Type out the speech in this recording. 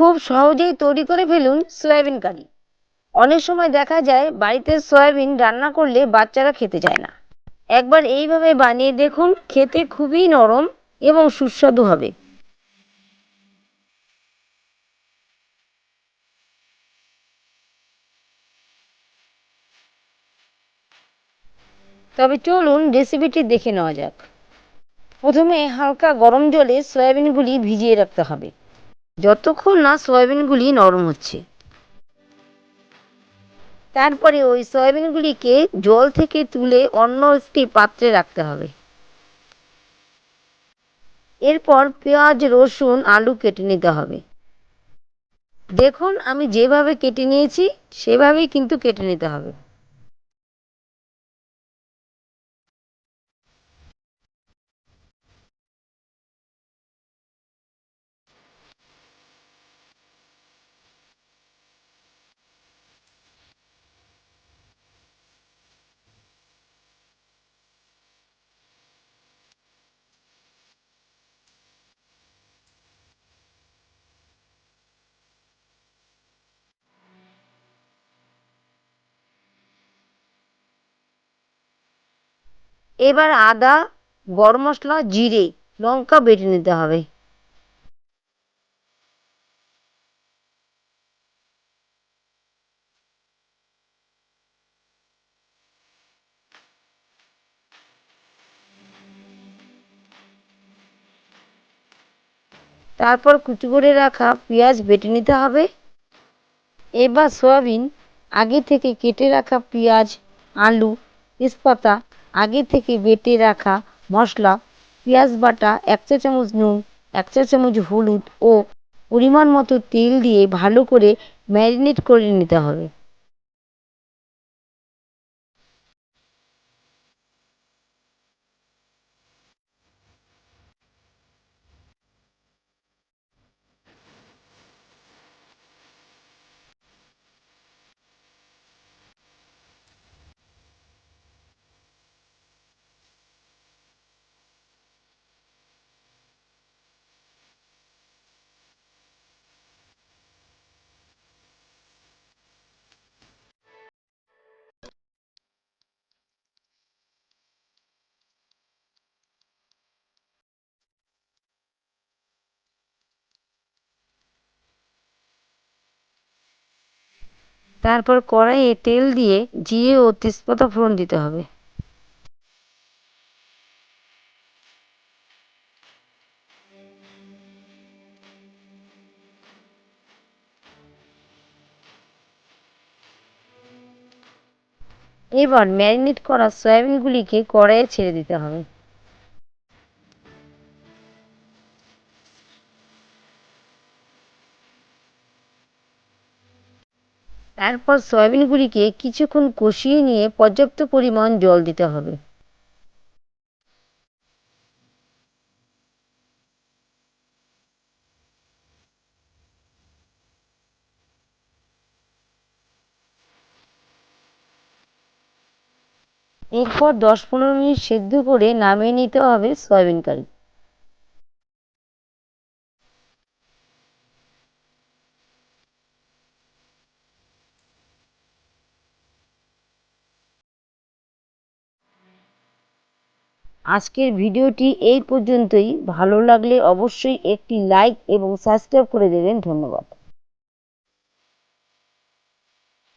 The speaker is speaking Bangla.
খুব সহজেই তৈরি করে ফেলুন সয়াবিন কারি। অনেক সময় দেখা যায়, বাড়িতে সয়াবিন রান্না করলে বাচ্চারা খেতে চায় না। একবার এইভাবে বানিয়ে দেখুন, খেতে খুবই নরম এবং সুস্বাদু হবে। তবে চলুন রেসিপিটি দেখে নেওয়া যাক। প্রথমে হালকা গরম জলে সয়াবিনগুলি ভিজিয়ে রাখতে হবে। যতক্ষণ না সয়াবিনগুলি নরম হচ্ছে। তারপরে ওই সয়াবিনগুলিকে জল থেকে তুলে অন্য একটি পাত্রে রাখতে হবে। এরপর পেঁয়াজ, রসুন, আলু কেটে নিতে হবে। দেখুন, আমি যেভাবে কেটে নিয়েছি, সেভাবেই কিন্তু কেটে নিতে হবে। এবার আদা, গরম মশলা, জিরে, লঙ্কা বেটে নিতে হবে। তারপর কুচি করে রাখা পেঁয়াজ বেটে নিতে হবে। এবার সয়াবিন আগে থেকে কেটে রাখা পেঁয়াজ, আলু, তেজপাতা আগে থেকে বেটে রাখা মশলা, পেঁয়াজ বাটা, এক চা চামচ নুন, এক চা চামচ হলুদ ও পরিমাণ মতো তেল দিয়ে ভালো করে ম্যারিনেট করে নিতে হবে। তারপর কড়াইয়ে তেল দিয়ে জিরে ও তেজপাতা ফোড়ন দিতে হবে। এবার ম্যারিনেট করা সয়াবিনগুলিকে কড়াইয়ে ছেড়ে দিতে হবে। তারপর সয়াবিনগুলিকে কিছুক্ষণ কষিয়ে নিয়ে পর্যাপ্ত পরিমাণ জল দিতে হবে। এরপর দশ পনেরো মিনিট সেদ্ধ করে নামিয়ে নিতে হবে সয়াবিন কারি। আজকের ভিডিওটি এই পর্যন্তই। ভালো লাগলে অবশ্যই একটি লাইক এবং সাবস্ক্রাইব করে দেবেন। ধন্যবাদ।